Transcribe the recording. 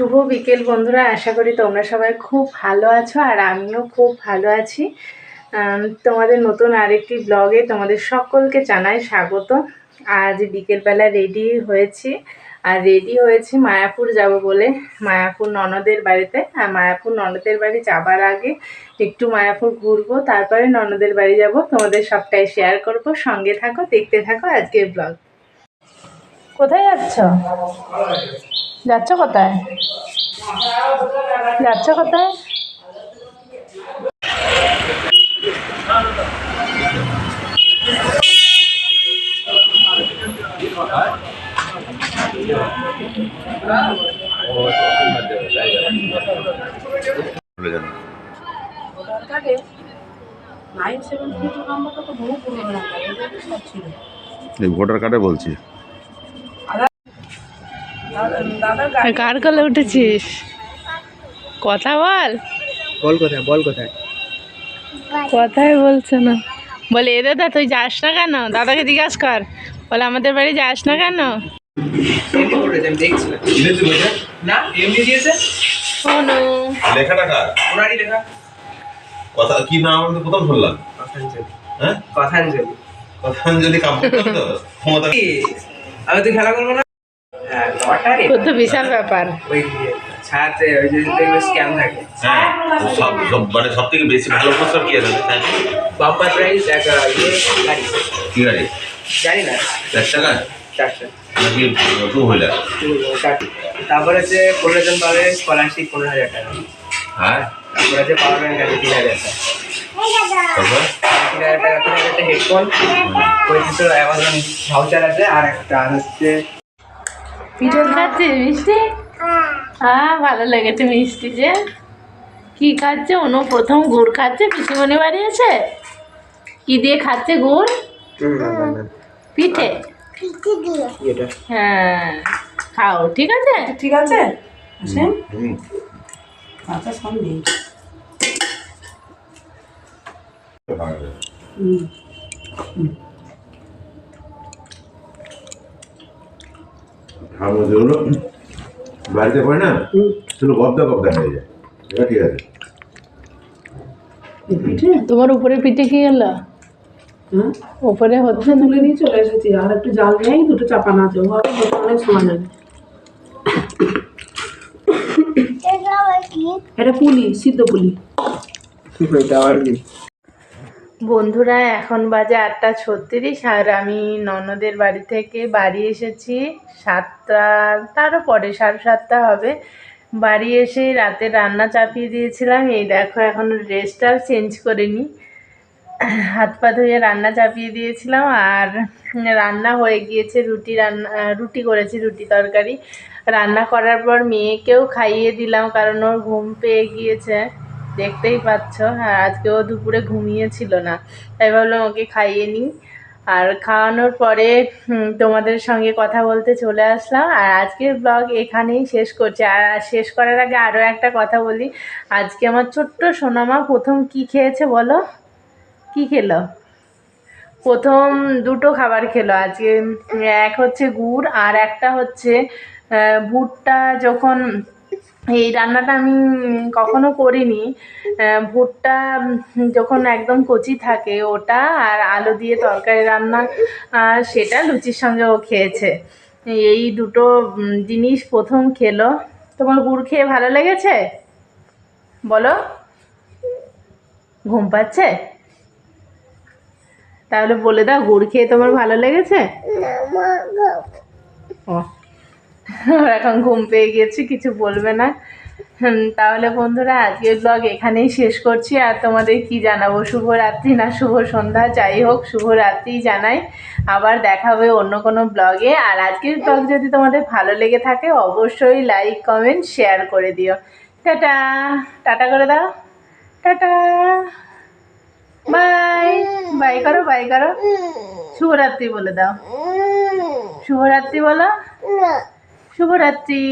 শুভ বিকেল বন্ধুরা, আশা করি তোমরা সবাই খুব ভালো আছো আর আমিও খুব ভালো আছি। তোমাদের নতুন আরেকটি ব্লগে তোমাদের সকলকে জানাই স্বাগত। আজ বিকেলবেলা রেডি হয়েছি আর রেডি হয়েছি মায়াপুর যাব বলে। মায়াপুর ননদের বাড়িতে। আর মায়াপুর ননদের বাড়ি যাবার আগে একটু মায়াপুর ঘুরবো, তারপরে ননদের বাড়ি যাব। তোমাদের সবটাই শেয়ার করব। সঙ্গে থাকো, দেখতে থাকো আজকের ব্লগ কোথায় যাচ্ছ? যাচ্ছ কোথায়? যাচ্ছ কোথায়? এই ভোটার কার্ডে বলছি। কার কলে উঠেছিস? কথা বল। বল কোথায় বল কোথায়? কথাই বলছে না। বলে এ দাদা তুই যাস না কেন? দাদাকে জিজ্ঞাস কর। বলে আমাদের বাড়ি যাস না কেন? আমি কথা কি নাম প্রথম শুনলাম? কথাঞ্জলি। হ্যাঁ? কথাঞ্জলি? আমি তো খেলা করব না। হ্যাঁ লটারি তোর তো বিশাল ব্যাপার। ওই ছাড়তে ওই যে দেখবে স্ক্যাম থাকে। হ্যাঁ সব সব মানে সব থেকে বেশি ভালো পুরস্কার কি আছে? বাম্পার প্রাইস এক ইয়ে গাড়ি। কি গাড়ি? জানি না। এক টাকা চারশো নাকি টু হুইলার? তারপর হচ্ছে পনেরো জন পাবে স্কলারশিপ পনেরো হাজার টাকা। হ্যাঁ? তারপর আছে পাওয়ার ব্যাংক আছে তিন হাজার টাকা। তারপর? তিন হাজার টাকা তিন হাজার হেডফোন পঁয়ত্রিশশো অ্যামাজন ভাউচার আছে আর একটা হচ্ছে পিঠে খাচ্ছে মিষ্টি? হ্যাঁ ভালো লেগেছে মিষ্টি যে। কি খাচ্ছে? অনু প্রথম গুড় খাচ্ছে পিসিমণি বাড়ি আছে কি দিয়ে খাচ্ছে গুড়? পিঠে। হ্যাঁ খাও ঠিক আছে? ঠিক আছে? আসেন। হুম আচ্ছা হলো বাড়িতে হয় না? শুধু গবদা গবদা হয়ে যায়। এটা ঠিক আছে। তোমার উপরে পিঠে কি গেল হ্যাঁ? উপরে হচ্ছে তুলে নিয়ে চলে এসেছি। আর একটু জাল নেই দুটো চাপানো আছে। ওভাবে অনেক সময় লাগে। এটা পুলি সিদ্ধ পুলি। এটা আবার কি? বন্ধুরা, এখন বাজে আটটা ছত্রিশ আর আমি ননদের বাড়ি থেকে বাড়ি এসেছি সাতটা, তারও পরে সাড়ে সাতটা হবে। বাড়ি এসে রাতে রান্না চাপিয়ে দিয়েছিলাম। এই দেখো, এখন ড্রেসটাও চেঞ্জ করিনি হাত পা ধুয়ে রান্না চাপিয়ে দিয়েছিলাম আর রান্না হয়ে গিয়েছে রুটি রান্না, রুটি করেছি, রুটি তরকারি। রান্না করার পর মেয়েকেও খাইয়ে দিলাম কারণ ওর ঘুম পেয়ে গিয়েছে। দেখতেই পাচ্ছ আর আজকেও দুপুরে ঘুমিয়েছিল না, তাই ভাবলাম ওকে খাইয়ে নিই। আর খাওয়ানোর পরে তোমাদের সঙ্গে কথা বলতে চলে আসলাম, আর আজকের ব্লগ এখানেই শেষ করছি। আর শেষ করার আগে আরও একটা কথা বলি, আজকে আমার ছোট্ট সোনামা প্রথম কি খেয়েছে বলো? কি খেলো? প্রথম দুটো খাবার খেলো, আজকে, এক হচ্ছে গুড় আর একটা হচ্ছে ভুট্টা যখন এই রান্নাটা আমি কখনো করিনি। ভুট্টা যখন একদম কচি থাকে ওটা আর আলু দিয়ে তরকারি রান্না সেটা লুচির সঙ্গে ও খেয়েছে। এই দুটো জিনিস প্রথম খেলো। তোমার গুড় খেয়ে ভালো লেগেছে? বলো। ঘুম পাচ্ছে? তাহলে বলে দাও গুড় খেয়ে তোমার ভালো লেগেছে? ও। ওর এখন ঘুম পেয়ে গিয়েছে, কিছু বলবে না। তাহলে বন্ধুরা, আজকের ব্লগ এখানেই শেষ করছি। আর তোমাদের কি জানাব? শুভরাত্রি না শুভ সন্ধ্যা, যাই হোক, শুভরাত্রি জানাই। আবার দেখা হবে অন্য কোনো ব্লগে আর আজকের ব্লগ যদি তোমাদের ভালো লেগে থাকে, অবশ্যই লাইক কমেন্ট শেয়ার করে দিও। টাটা! টাটা করে দাও। টাটা! বাই বাই করো বাই করো। শুভরাত্রি বলে দাও। শুভরাত্রি বলো। শুভরাত্রি।